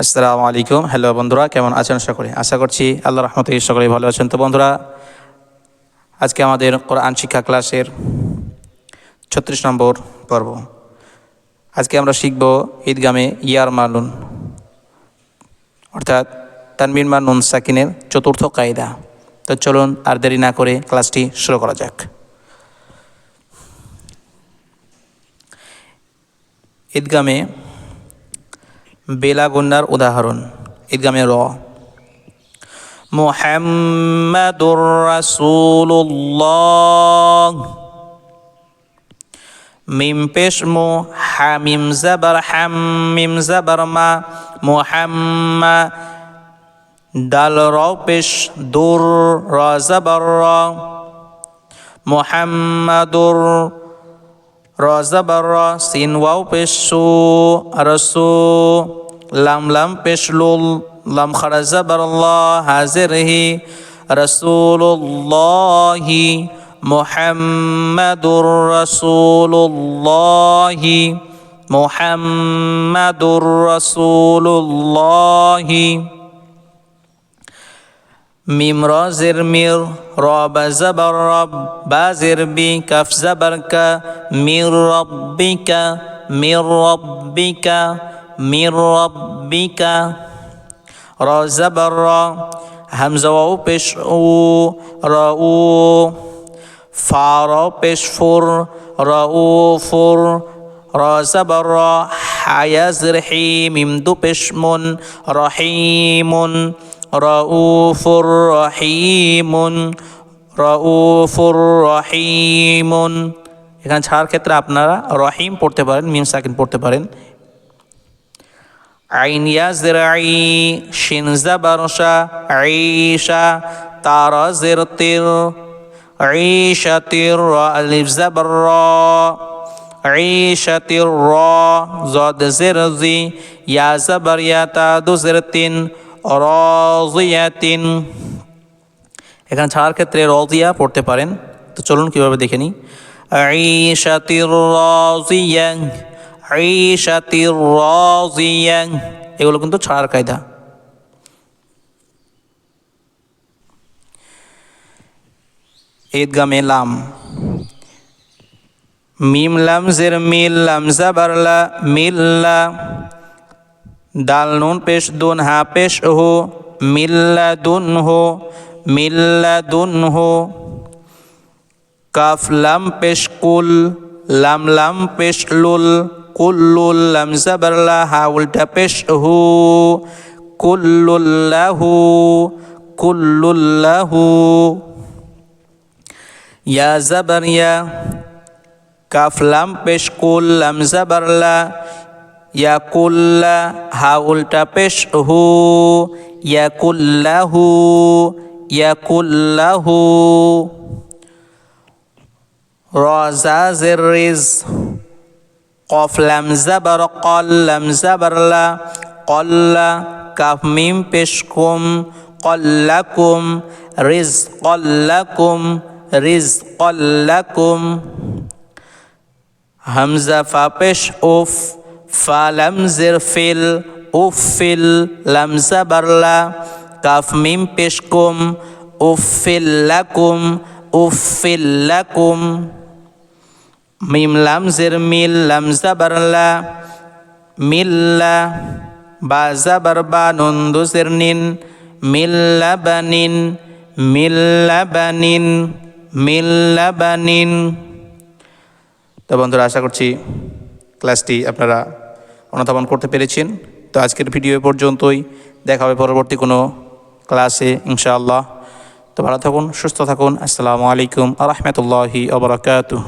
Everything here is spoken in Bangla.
আসসালামু আলাইকুম। হ্যালো বন্ধুরা, কেমন আছেন করি আশা করছি আল্লাহ রহমতে সকলেই ভালো আছেন। তো বন্ধুরা, আজকে আমাদের কোরআন শিক্ষা ক্লাসের ছত্রিশ নম্বর পর্ব। আজকে আমরা শিখব ঈদগামে ইয়ার মালুন অর্থাৎ তানবিন মা নুন সাকিনের চতুর্থ কায়দা। তো চলুন আর দেরি না করে ক্লাসটি শুরু করা যাক। ঈদগামে বেলা গুন্নার উদাহরণ। ঈদগামে র। মুহাম্মাদুর রাসূলুল্লাহ। মিম পেশ মু হামিম জাবার, হাম, মিম জাবার, মা, মুহাম্মা। ডাল, র, পেশ, দূর, র, জাবার মুহাম্মাদুর র জাবার র সিন ওয়াও পেশ রসু লাম লাম পেশ লুল লাম খারা জাবার ল হাজির হি রসুল্লাহি মুহাম্মাদুর রসুল্লাহি মুহাম্মাদুর রসুল্লাহি মিম রজের মির রব জবর রব বাজের বি কফ জবর কা মির রব্বিকা মির রব্বিকা মির রব্বিকা র জবর র হামজা ওয়াও পেশ উ র উ ফা র পেশ ফুর র উ ফুর র জবর র হায়াজের হি মিম দু পেশ মুন রহিমুন রউফুর রহিমুন রউফুর রহিমুন এখানে ছাড়ার ক্ষেত্রে আপনারা রহিম পড়তে পারেন মিম সাকিন পড়তে পারেন আইন ইয়াজরাই শিন জাবারশা আইশা তারা জিরতির عيشة ألف زبر را عيشة را زاد زرزي يا زبر يا تادو زرتين রাজিয়াতিন। এখানে ছাড়ার ক্ষেত্রে রজিয়া পড়তে পারেন। তো চলুন কীভাবে দেখে নিই। আইশাতির রাজিয়াং আইশাতির রাজিয়াং এগুলো কিন্তু ছাড়ার কায়দা। ঈদগামে লাম। মিম লাম জের মিল লাম জাবারলা মিল্লা। দাল নুন পেশ, দুন হা পেশ হো, মিল্লা দুন হো, মিল্লা দুন হো। কাফ লাম পেশ কুল, লাম লাম পেশ লুল কুল্লুল লাম জাবারলা হা উল্টা পেশ হু কুল্লুল্লাহু কুল্লুল্লাহু ইয়া জাবার ইয়া, কাফ লাম পেশ কুল, লাম জাবারলা ইয়াকুল্লা, হা উল্টা পেশ, হু। ইয়াকুল্লাহু ইয়াকুল্লাহু। রজা জের কফ লাম জাবার, কল লাম জাবারলা কল্লা, কাফ মিম পেশ কুম, কল্লাকুম, রিজ কল্লাকুম রিজ কল্লাকুম। হামজা ফা উফ ফা লাম জের ফিল উফিল লাম জাবারলা, কাফ মিম পেশ কুম উফিল্লাকুম উফিল্লাকুম মিম, লাম জের মিল, লাম জাবারলা, মিল্লা, বা জাবার বা নন্দু জের নিন মিল্লাবানিন মিল্লাবানিন মিল্লাবানিন তো বন্ধুরা, আশা করছি ক্লাসটি আপনারা অনুধাবন করতে পেরেছেন। তো আজকের ভিডিও পর্যন্তই। দেখা হবে পরবর্তী কোনো ক্লাসে, ইনশাআল্লাহ। তো ভালো থাকুন, সুস্থ থাকুন। আসসালামু আলাইকুম আ রহমতুল্লাহি আবরাকাতুহ